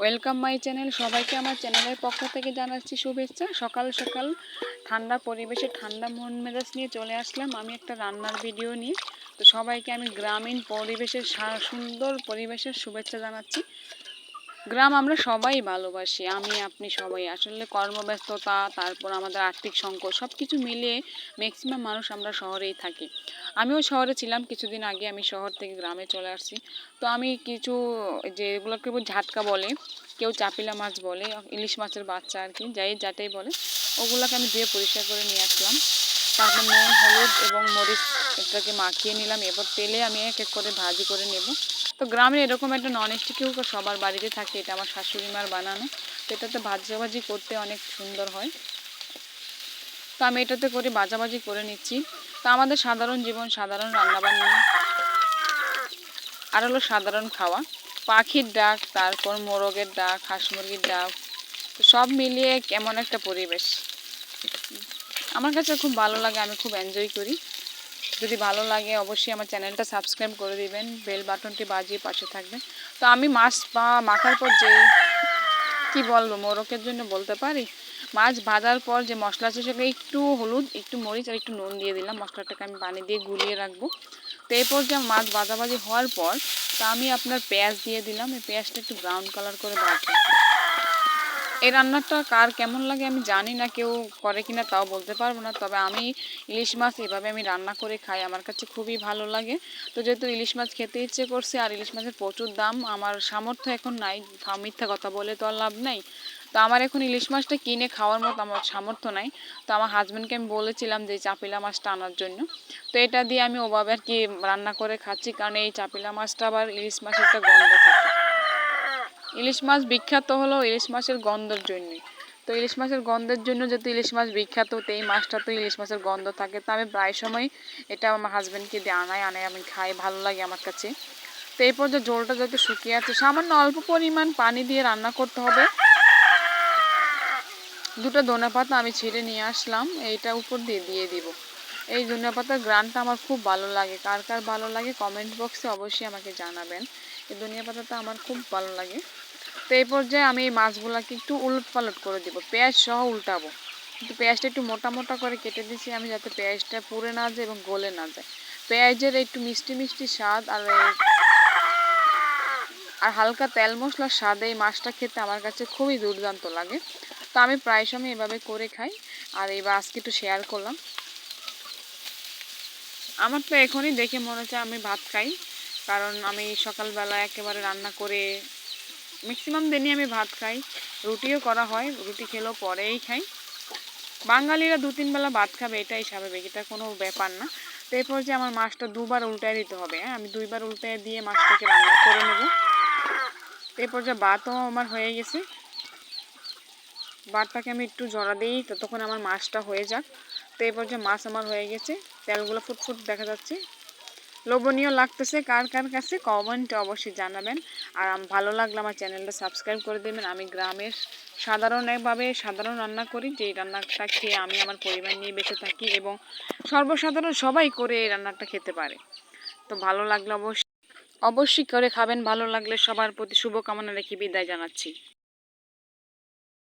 Welcome my channel সবাইকে আমার চ্যানেলের পক্ষ থেকে জানাচ্ছি শুভেচ্ছা। সকাল সকাল ঠান্ডা পরিবেশে, ঠান্ডা মন মেজাজ নিয়ে চলে আসলাম আমি একটা রান্নার ভিডিও নিয়ে। তো সবাইকে আমি গ্রামীণ পরিবেশের সুন্দর পরিবেশের শুভেচ্ছা জানাচ্ছি। গ্রাম আমরা সবাই ভালোবাসি, আমি, আপনি সবাই। আসলে কর্মব্যস্ততা, তারপর আমাদের আর্থিক সংকট সব কিছু মিলিয়ে ম্যাক্সিমাম মানুষ আমরা শহরেই থাকি। আমিও শহরে ছিলাম, কিছুদিন আগে আমি শহর থেকে গ্রামে চলে আসছি। তো আমি কিছু যেগুলোকে ঝাটকা বলে, কেউ চাপিলা মাছ বলে, ইলিশ মাছের বাচ্চা আর কি, যাই যাটাই বলে, ওগুলোকে আমি ধুয়ে পরিষ্কার করে নিয়ে আসলাম। তারপর নুন, হলুদ এবং মরিচ এটাকে মাখিয়ে নিলাম। এবার তেলে আমি এক এক করে ভাজি করে নেব। তো গ্রামে এরকম একটা নন স্টিকিও সবার বাড়িতে থাকে, এটা আমার শাশুড়ি মার বানানো। তো এটাতে ভাজাভাজি করতে অনেক সুন্দর হয়। তো আমি এটাতে করে ভাজাভাজি করে নিচ্ছি। তো আমাদের সাধারণ জীবন, সাধারণ রান্নাবান্না, আর হলো সাধারণ খাওয়া। পাখির ডাক, তারপর মোরগের ডাক, হাঁস মুরগির ডাক সব মিলিয়ে কেমন একটা পরিবেশ। আমার কাছে খুব ভালো লাগে, আমি খুব এনজয় করি। যদি ভালো লাগে, অবশ্যই আমার চ্যানেলটা সাবস্ক্রাইব করে দিবেন বেল বাটনটি বাজিয়ে পাশে থাকবেন। তো আমি মাছ বা মাখার পর যে, কি বলব মোরকের জন্য বলতে পারি, মাছ ভাজার পর যে মশলা আছে, সেটা একটু হলুদ, একটু মরিচ আর একটু নুন দিয়ে দিলাম। মশলাটাকে আমি পানি দিয়ে গুলিয়ে রাখব। তো এরপর যে মাছ ভাজাভাজি হওয়ার পর, তা আমি আপনার পেঁয়াজ দিয়ে দিলাম। এই পেঁয়াজটা একটু ব্রাউন কালার করে ভাজবো। এই রান্নাটা কার কেমন লাগে আমি জানি না, কেউ করে কিনা তাও বলতে পারব না। তবে আমি ইলিশ মাছ এভাবে আমি রান্না করে খাই, আমার কাছে খুবই ভালো লাগে। তো যেহেতু ইলিশ মাছ খেতে ইচ্ছে করছে, আর ইলিশ মাছের প্রচুর দাম, আমার সামর্থ্য এখন নাই মিথ্যা কথা বলে তো আর লাভ নাই। তো আমার এখন ইলিশ মাছটা কিনে খাওয়ার মতো আমার সামর্থ্য নাই। তো আমার হাজব্যান্ডকে আমি বলেছিলাম যে চাপিলা মাছটা আনার জন্য। তো এটা দিয়ে আমি ওভাবে আর কি রান্না করে খাচ্ছি, কারণ এই চাপিলা মাছটা আবার ইলিশ মাছের একটা গন্ধ থাকে। ইলিশ মাছ বিখ্যাত হলো ইলিশ মাছের গন্ধের জন্য। তো ইলিশ মাছের গন্ধের জন্য যেহেতু ইলিশ মাছ বিখ্যাত, তো এই মাছটা তো ইলিশ মাছের গন্ধ থাকে। তো আমি প্রায় সময় এটা আমার হাজব্যান্ডকে দিয়ে আনাই আনাই আমি খাই, ভালো লাগে আমার কাছে। তো এই পর্যায়ে ঝোলটা যত শুকিয়ে আছে, সামান্য অল্প পরিমাণ পানি দিয়ে রান্না করতে হবে। দুটো ধনে পাতা আমি ছিঁড়ে নিয়ে আসলাম, এইটা উপর দিয়ে দিয়ে দিব। এই ধনে পাতার গ্রানটা আমার খুব ভালো লাগে। কার কার ভালো লাগে কমেন্ট বক্সে অবশ্যই আমাকে জানাবেন। এই ধনিয়া পাতাটা আমার খুব ভালো লাগে। তো এই পর্যায়ে আমি এই মাছগুলোকে একটু উলট পালট করে দিব, পেঁয়াজ সহ উল্টাবো। কিন্তু পেঁয়াজটা একটু মোটা মোটা করে কেটে দিয়েছি আমি যাতে পেঁয়াজটা পুড়ে না যায় এবং গলে না যায়। পেঁয়াজের একটু মিষ্টি মিষ্টি স্বাদ আর আর হালকা তেল মশলার স্বাদ এই মাছটা খেতে আমার কাছে খুবই দুর্দান্ত লাগে। তো আমি প্রায় সময় এভাবে করে খাই। আর এইবার আজকে একটু শেয়ার করলাম। আমার তো এখনই দেখে মনে হচ্ছে আমি ভাত খাই। কারণ আমি সকালবেলা একেবারে রান্না করে ম্যাক্সিমাম দিনই আমি ভাত খাই, রুটিও করা হয়, রুটি খেলেও পরেই খাই। বাঙালিরা দু তিন বেলা ভাত খাবে, এটাই স্বাভাবিক, এটা কোনো ব্যাপার না। তো এরপর যে আমার মাছটা দুবার উল্টায় দিতে হবে হ্যাঁ? আমি দুইবার উল্টায় দিয়ে মাছটাকে রান্না করে নেব। এরপর যে ভাতও আমার হয়ে গেছে, ভাতটাকে আমি একটু জড়া দিই, ততক্ষণ আমার মাছটা হয়ে যাক। তো এরপর যে মাছ আমার হয়ে গেছে, তেলগুলো ফুটফুট দেখা যাচ্ছে। লোভনীয় লাগতেছে, কার কার কাছে কমেন্টে অবশ্যই জানাবেন। আর ভালো লাগলে আমার চ্যানেলটা সাবস্ক্রাইব করে দেবেন। আমি গ্রামের সাধারণ একভাবে সাধারণ রান্না করি, যেই রান্নাটা খেয়ে আমি আমার পরিবার নিয়ে বেঁচে থাকি এবং সর্বসাধারণ সবাই করে এই রান্নাটা খেতে পারে। তো ভালো লাগলে অবশ্যই অবশ্যই করে খাবেন। ভালো লাগলে সবার প্রতি শুভকামনা রেখে বিদায় জানাচ্ছি।